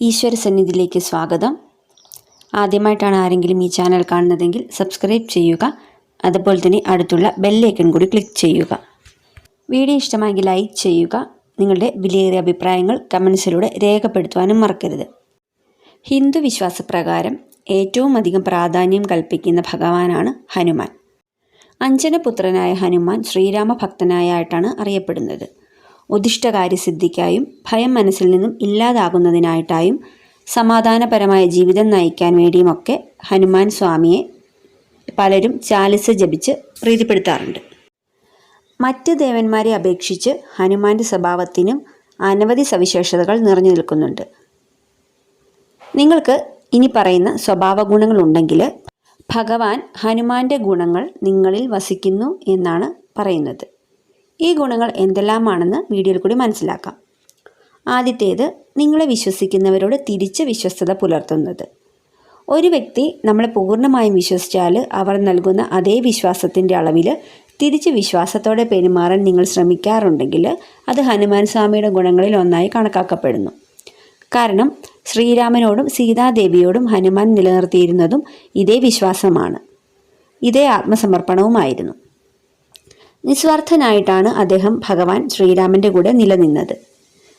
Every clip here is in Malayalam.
ഈശ്വര സന്നിധിയിലേക്ക് സ്വാഗതം. ആദ്യമായിട്ടാണ് ആരെങ്കിലും ഈ ചാനൽ കാണുന്നതെങ്കിൽ സബ്സ്ക്രൈബ് ചെയ്യുക. അതുപോലെ തന്നെ അടുത്തുള്ള ബെല്ലൈക്കൺ കൂടി ക്ലിക്ക് ചെയ്യുക. വീഡിയോ ഇഷ്ടമായെങ്കിൽ ലൈക്ക് ചെയ്യുക. നിങ്ങളുടെ വിലയേറിയ അഭിപ്രായങ്ങൾ കമൻസിലൂടെ രേഖപ്പെടുത്തുവാനും മറക്കരുത്. ഹിന്ദു വിശ്വാസപ്രകാരം ഏറ്റവും അധികം പ്രാധാന്യം കൽപ്പിക്കുന്ന ഭഗവാനാണ് ഹനുമാൻ. അഞ്ജനപുത്രനായ ഹനുമാൻ ശ്രീരാമ ഭക്തനായിട്ടാണ് അറിയപ്പെടുന്നത്. ഉദിഷ്ടകാര്യസിദ്ധിക്കായും ഭയം മനസ്സിൽ നിന്നും ഇല്ലാതാകുന്നതിനായിട്ടായും സമാധാനപരമായ ജീവിതം നയിക്കാൻ വേണ്ടിയുമൊക്കെ ഹനുമാൻ സ്വാമിയെ പലരും ചാലിസ ജപിച്ച് പ്രീതിപ്പെടുത്താറുണ്ട്. മറ്റ് ദേവന്മാരെ അപേക്ഷിച്ച് ഹനുമാന്റെ സ്വഭാവത്തിനും അനവധി സവിശേഷതകൾ നിറഞ്ഞു നിൽക്കുന്നുണ്ട്. നിങ്ങൾക്ക് ഇനി പറയുന്ന സ്വഭാവ ഗുണങ്ങളുണ്ടെങ്കിൽ ഭഗവാൻ ഹനുമാന്റെ ഗുണങ്ങൾ നിങ്ങളിൽ വസിക്കുന്നു എന്നാണ് പറയുന്നത്. ഈ ഗുണങ്ങൾ എന്തെല്ലാമാണെന്ന് വീഡിയോയിൽ കൂടി മനസ്സിലാക്കാം. ആദ്യത്തേത് നിങ്ങളെ വിശ്വസിക്കുന്നവരോട് തിരിച്ച് വിശ്വസ്തത പുലർത്തുന്നത്. ഒരു വ്യക്തി നമ്മളെ പൂർണമായും വിശ്വസിച്ചാൽ അവർ നൽകുന്ന അതേ വിശ്വാസത്തിന്റെ അളവിൽ തിരിച്ച് വിശ്വാസത്തോടെ പെരുമാറാൻ നിങ്ങൾ ശ്രമിക്കാറുണ്ടെങ്കിൽ അത് ഹനുമാൻ സ്വാമിയുടെ ഗുണങ്ങളിൽ ഒന്നായി കണക്കാക്കപ്പെടുന്നു. കാരണം ശ്രീരാമനോടും സീതാദേവിയോടും ഹനുമാൻ നിലനിർത്തിയിരുന്നതും ഇതേ വിശ്വാസമാണ്. ഇതേ ആത്മസമർപ്പണവുമായിരുന്നു. നിസ്വാർത്ഥനായിട്ടാണ് അദ്ദേഹം ഭഗവാൻ ശ്രീരാമന്റെ കൂടെ നിലനിന്നത്.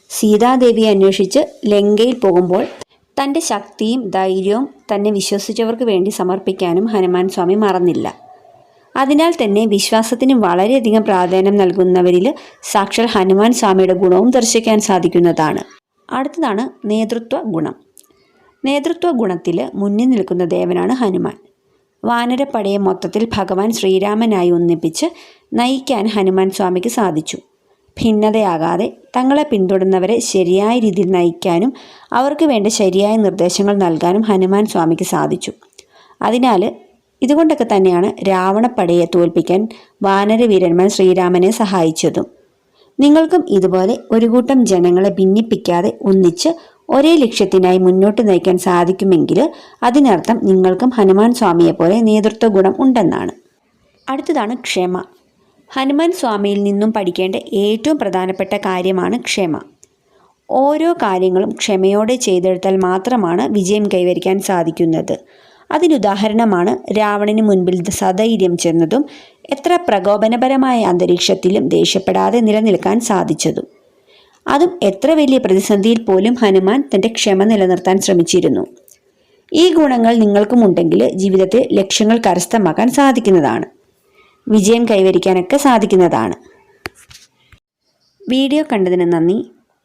സീതാദേവിയെ അന്വേഷിച്ച് ലങ്കയിൽ പോകുമ്പോൾ തന്റെ ശക്തിയും ധൈര്യവും തന്നെ വിശ്വസിച്ചവർക്ക് വേണ്ടി സമർപ്പിക്കാനും ഹനുമാൻ സ്വാമി മറന്നില്ല. അതിനാൽ തന്നെ വിശ്വാസത്തിന് വളരെയധികം പ്രാധാന്യം നൽകുന്നവരിൽ സാക്ഷാൽ ഹനുമാൻ സ്വാമിയുടെ ഗുണവും ദർശിക്കാൻ സാധിക്കുന്നതാണ്. അടുത്തതാണ് നേതൃത്വ ഗുണം നേതൃത്വ ഗുണത്തിൽ മുന്നിൽ നിൽക്കുന്ന ദേവനാണ് ഹനുമാൻ. വാനരപ്പടയെ മൊത്തത്തിൽ ഭഗവാൻ ശ്രീരാമനായി ഒന്നിപ്പിച്ച് നയിക്കാൻ ഹനുമാൻ സ്വാമിക്ക് സാധിച്ചു. ഭിന്നതയാകാതെ തങ്ങളെ പിന്തുടർന്നവരെ ശരിയായ രീതിയിൽ നയിക്കാനും അവർക്ക് വേണ്ട ശരിയായ നിർദ്ദേശങ്ങൾ നൽകാനും ഹനുമാൻ സ്വാമിക്ക് സാധിച്ചു. അതിനാൽ ഇതുകൊണ്ടൊക്കെ തന്നെയാണ് രാവണപ്പടയെ തോൽപ്പിക്കാൻ വാനരവീരന്മാർ ശ്രീരാമനെ സഹായിച്ചതും. നിങ്ങൾക്കും ഇതുപോലെ ഒരു കൂട്ടം ജനങ്ങളെ ഭിന്നിപ്പിക്കാതെ ഒന്നിച്ച് ഒരേ ലക്ഷ്യത്തിനായി മുന്നോട്ട് നയിക്കാൻ സാധിക്കുമെങ്കിൽ അതിനർത്ഥം നിങ്ങൾക്കും ഹനുമാൻ സ്വാമിയെ പോലെ നേതൃത്വ ഗുണം ഉണ്ടെന്നാണ്. അടുത്തതാണ് ക്ഷമ. ഹനുമാൻ സ്വാമിയിൽ നിന്നും പഠിക്കേണ്ട ഏറ്റവും പ്രധാനപ്പെട്ട കാര്യമാണ് ക്ഷമ. ഓരോ കാര്യങ്ങളും ക്ഷമയോടെ ചെയ്തെടുത്താൽ മാത്രമാണ് വിജയം കൈവരിക്കാൻ സാധിക്കുന്നത്. അതിനുദാഹരണമാണ് രാവണന് മുൻപിൽ സധൈര്യം ചെന്നതും എത്ര പ്രകോപനപരമായ അന്തരീക്ഷത്തിലും ദേഷ്യപ്പെടാതെ നിലനിൽക്കാൻ സാധിച്ചതും. അതും എത്ര വലിയ പ്രതിസന്ധിയിൽ പോലും ഹനുമാൻ തന്റെ ക്ഷമ നിലനിർത്താൻ ശ്രമിച്ചിരുന്നു. ഈ ഗുണങ്ങൾ നിങ്ങൾക്കുമുണ്ടെങ്കിൽ ജീവിതത്തിൽ ലക്ഷ്യങ്ങൾ കരസ്ഥമാക്കാൻ സാധിക്കുന്നതാണ്. വിജയം കൈവരിക്കാനൊക്കെ സാധിക്കുന്നതാണ്. വീഡിയോ കണ്ടതിന് നന്ദി.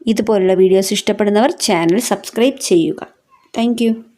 ഇതുപോലുള്ള വീഡിയോസ് ഇഷ്ടപ്പെടുന്നവർ ചാനൽ സബ്സ്ക്രൈബ് ചെയ്യുക. താങ്ക്